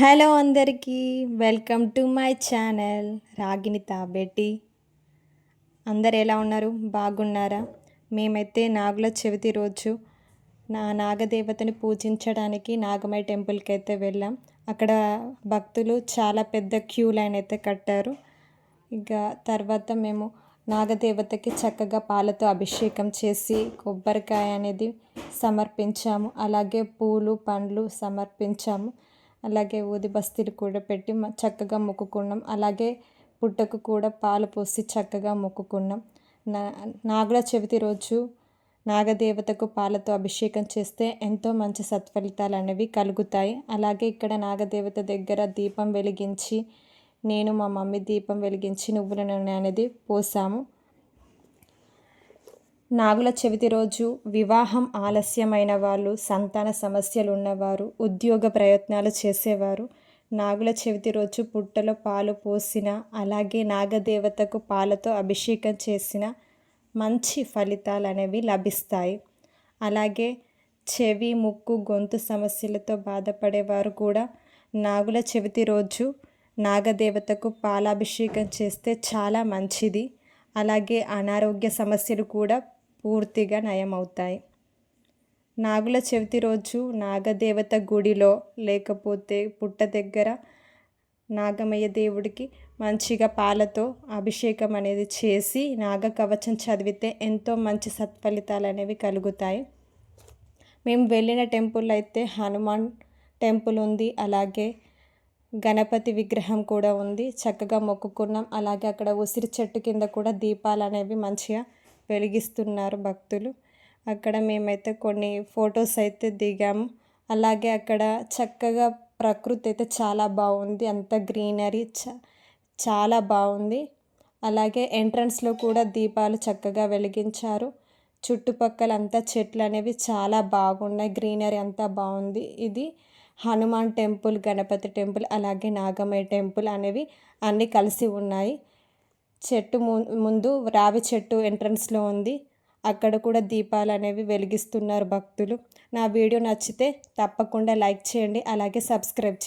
Hello అందరికీ welcome to my channel Ragini Thabeti. అందరు ఎలా ఉన్నారు? బాగున్నారా? మేమైతే నాగుల చవితి రోజు నా నాగదేవతని పూజించడానికి నాగమై టెంపుల్కి అయితే వెళ్ళాం. అక్కడ భక్తులు చాలా పెద్ద క్యూ లైన్ అయితే కట్టారు. ఇక తర్వాత మేము నాగదేవతకి చక్కగా పాలతో అభిషేకం చేసి కొబ్బరికాయ అనేది సమర్పించాము. అలాగే పూలు పండ్లు సమర్పించాము. అలాగే ఊది బస్తీలు కూడా పెట్టి చక్కగా మొక్కుకున్నాం. అలాగే పుట్టకు కూడా పాలు పోసి చక్కగా మొక్కుకున్నాం. నా నాగుల చవితి రోజు నాగదేవతకు పాలతో అభిషేకం చేస్తే ఎంతో మంచి సత్ఫలితాలు అనేవి కలుగుతాయి. అలాగే ఇక్కడ నాగదేవత దగ్గర దీపం వెలిగించి నేను మా మమ్మీ దీపం వెలిగించి నువ్వుల నూనె అనేది పోసాము. నాగుల చవితి రోజు వివాహం ఆలస్యమైన వాళ్ళు సంతాన సమస్యలు ఉన్నవారు ఉద్యోగ ప్రయత్నాలు చేసేవారు. నాగుల చవితి రోజు పుట్టలో పాలు పోసిన అలాగే నాగదేవతకు పాలతో అభిషేకం చేసిన మంచి ఫలితాలు అనేవి లభిస్తాయి. అలాగే చెవి ముక్కు గొంతు సమస్యలతో బాధపడేవారు కూడా నాగుల చవితి రోజు నాగదేవతకు పాలాభిషేకం చేస్తే చాలా మంచిది. అలాగే అనారోగ్య సమస్యలు కూడా పూర్తిగా నయమవుతాయి. నాగుల చవితి రోజు నాగదేవత గుడిలో లేకపోతే పుట్ట దగ్గర నాగమయ్య దేవుడికి మంచిగా పాలతో అభిషేకం అనేది చేసి నాగ కవచం చదివితే ఎంతో మంచి సత్ఫలితాలు అనేవి కలుగుతాయి. మేము వెళ్ళిన టెంపుల్ అయితే హనుమాన్ టెంపుల్ ఉంది. అలాగే గణపతి విగ్రహం కూడా ఉంది. చక్కగా మొక్కుకున్నాం. అలాగే అక్కడ ఉసిరి చెట్టు కింద కూడా దీపాలు అనేవి మంచిగా వెలిగిస్తున్నారు భక్తులు. అక్కడ మేమైతే కొన్ని ఫొటోస్ అయితే దిగాము. అలాగే అక్కడ చక్కగా ప్రకృతి అయితే చాలా బాగుంది. అంత గ్రీనరీ చ చాలా బాగుంది. అలాగే ఎంట్రన్స్లో కూడా దీపాలు చక్కగా వెలిగించారు. చుట్టుపక్కల అంతా చెట్లు అనేవి చాలా బాగున్నాయి. గ్రీనరీ అంతా బాగుంది. ఇది హనుమాన్ టెంపుల్ గణపతి టెంపుల్ అలాగే నాగమయ్య టెంపుల్ అనేవి అన్నీ కలిసి ఉన్నాయి. చెట్టు ముందు రావి చెట్టు ఎంట్రన్స్లో ఉంది. అక్కడ కూడా దీపాలు అనేవి వెలిగిస్తున్నారు భక్తులు. నా వీడియో నచ్చితే తప్పకుండా లైక్ చేయండి. అలాగే సబ్స్క్రైబ్ చేయండి